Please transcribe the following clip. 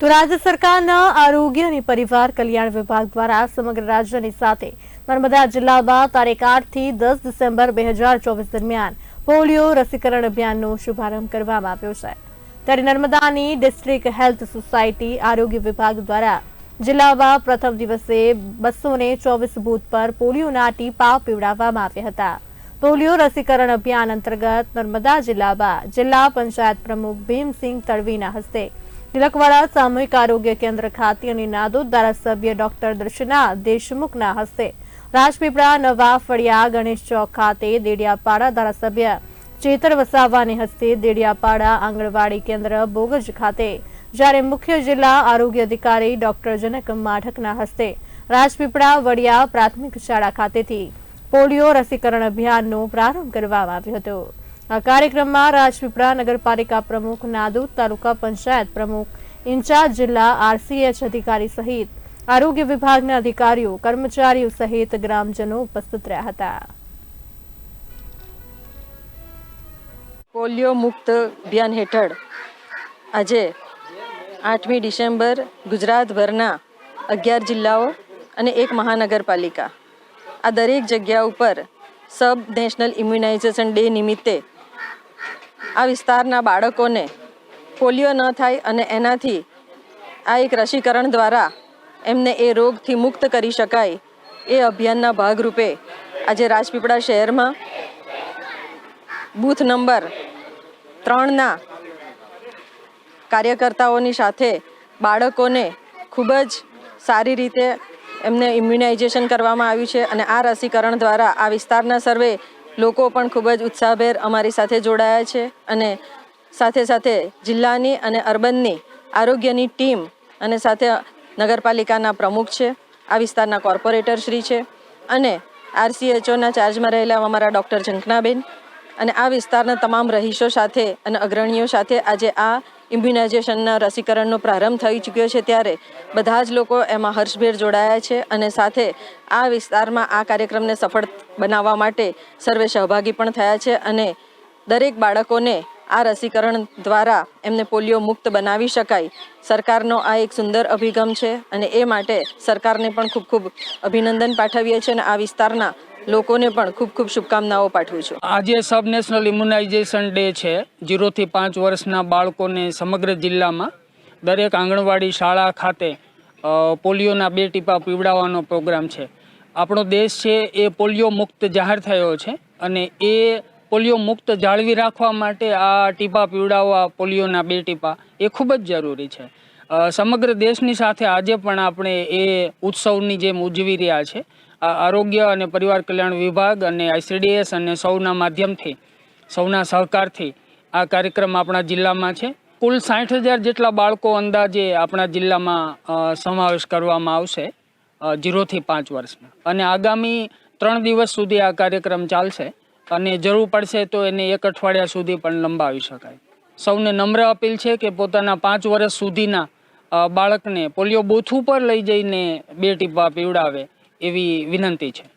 તો રાજ્ય સરકારના આરોગ્ય અને પરિવાર કલ્યાણ વિભાગ દ્વારા સમગ્ર રાજ્યની સાથે નર્મદા જિલ્લામાં તારીખ આઠથી દસ ડિસેમ્બર બે દરમિયાન પોલિયો રસીકરણ અભિયાનનો શુભારંભ કરવામાં આવ્યો છે. ત્યારે નર્મદાની ડિસ્ટ્રિક્ટ હેલ્થ સોસાયટી આરોગ્ય વિભાગ દ્વારા જિલ્લામાં પ્રથમ દિવસે બસો ચોવીસ બૂથ પર પોલિયોના ટીપા પીવડાવવામાં આવ્યા હતા. પોલિયો રસીકરણ અભિયાન અંતર્ગત નર્મદા જિલ્લામાં જિલ્લા પંચાયત પ્રમુખ ભીમસિંહ તડવીના હસ્તે તિલકવાડા સામૂહિક આરોગ્ય કેન્દ્ર ખાતે અને નાદોદ ધારાસભ્ય ડોક્ટર દર્શના દેશમુખના હસ્તે રાજપીપળા નવા ફળિયા ગણેશ ચોક ખાતે દેડિયાપાડા ધારાસભ્ય ચેતર વસાવાને હસ્તે દેડિયાપાડા આંગણવાડી કેન્દ્ર બોગજ ખાતે. જ્યારે મુખ્ય જિલ્લા આરોગ્ય અધિકારી ડોક્ટર જનક માઠકના હસ્તે રાજપીપળા વડિયા પ્રાથમિક શાળા ખાતેથી પોલિયો રસીકરણ અભિયાનનો પ્રારંભ કરવામાં આવ્યો હતો. આ કાર્યક્રમમાં રાજપીપળા નગરપાલિકા પ્રમુખ નાદોદ તાલુકા પંચાયત પ્રમુખ, ઇન્ચાર્જ જિલ્લા આરસીએચ અધિકારી સહિત આરોગ્ય વિભાગના અધિકારીઓ, કર્મચારીઓ સહિત ગ્રામજનો ઉપસ્થિત રહ્યા હતા. પોલિયો મુક્ત અભિયાન હેઠળ આજે આઠમી ડિસેમ્બર ગુજરાતભરના અગિયાર જિલ્લાઓ અને એક મહાનગરપાલિકા. આ દરેક જગ્યા ઉપર સબ નેશનલ ઇમ્યુનાઇઝેશન ડે નિમિત્તે આ વિસ્તારના બાળકોને પોલિયો ન થાય અને એનાથી આ એક રસીકરણ દ્વારા એમને એ રોગથી મુક્ત કરી શકાય એ અભિયાનના ભાગરૂપે આજે રાજપીપળા શહેરમાં બૂથ નંબર ત્રણના કાર્યકર્તાઓની સાથે બાળકોને ખૂબ જ સારી રીતે એમને ઇમ્યુનાઇઝેશન કરવામાં આવ્યું છે અને આ રસીકરણ દ્વારા આ વિસ્તારના સર્વે લોકો પણ ખૂબ જ ઉત્સાહભેર અમારી સાથે જોડાયા છે અને સાથે સાથે જિલ્લાની અને અર્બનની આરોગ્યની ટીમ અને સાથે નગરપાલિકાના પ્રમુખ છે, આ વિસ્તારના કોર્પોરેટર શ્રી છે અને આરસીએચઓના ચાર્જમાં રહેલા અમારા ડૉક્ટર ઝંખનાબેન અને આ વિસ્તારના તમામ રહીશો સાથે અને અગ્રણીઓ સાથે આજે આ ઇમ્યુનાઇઝેશનના રસીકરણનો પ્રારંભ થઈ ચૂક્યો છે ત્યારે બધા જ લોકો એમાં હર્ષભેર જોડાયા છે અને સાથે આ વિસ્તારમાં આ કાર્યક્રમને સફળ બનાવવા માટે સર્વે સહભાગી પણ થયા છે અને દરેક બાળકોને આ રસીકરણ દ્વારા એમને પોલિયો મુક્ત બનાવી શકાય. સરકારનો આ એક સુંદર અભિગમ છે અને એ માટે સરકારને પણ ખૂબ ખૂબ અભિનંદન પાઠવીએ છીએ અને આ વિસ્તારના લોકોને પણ ખૂબ ખૂબ શુભકામનાઓ પાઠવું છું. આજે સબ નેશનલ ઇમ્યુનાઇઝેશન ડે છે. જીરોથી પાંચ વર્ષના બાળકોને સમગ્ર જિલ્લામાં દરેક આંગણવાડી શાળા ખાતે પોલિયોના બે ટીપા પીવડાવવાનો પ્રોગ્રામ છે. આપણો દેશ છે એ પોલિયો મુક્ત જાહેર થયો છે અને એ પોલિયો મુક્ત જાળવી રાખવા માટે આ ટીપા પીવડાવવા પોલિયોના બે ટીપા એ ખૂબ જ જરૂરી છે. સમગ્ર દેશની સાથે આજે પણ આપણે એ ઉત્સવની જેમ ઉજવી રહ્યા છે. આરોગ્ય અને પરિવાર કલ્યાણ વિભાગ અને આઈસીડીએસ અને સૌના માધ્યમથી, સૌના સહકારથી આ કાર્યક્રમ આપણા જિલ્લામાં છે. કુલ સાઠ હજાર જેટલા બાળકો અંદાજે આપણા જિલ્લામાં સમાવેશ કરવામાં આવશે જીરોથી પાંચ વર્ષના અને આગામી ત્રણ દિવસ સુધી આ કાર્યક્રમ ચાલશે અને જરૂર પડશે તો એને એક અઠવાડિયા સુધી પણ લંબાવી શકાય. સૌને નમ્ર અપીલ છે કે પોતાના પાંચ વર્ષ સુધીના બાળકને પોલિયો બૂથ ઉપર લઈ જઈને બે ટીપા પીવડાવે એવી વિનંતી છે.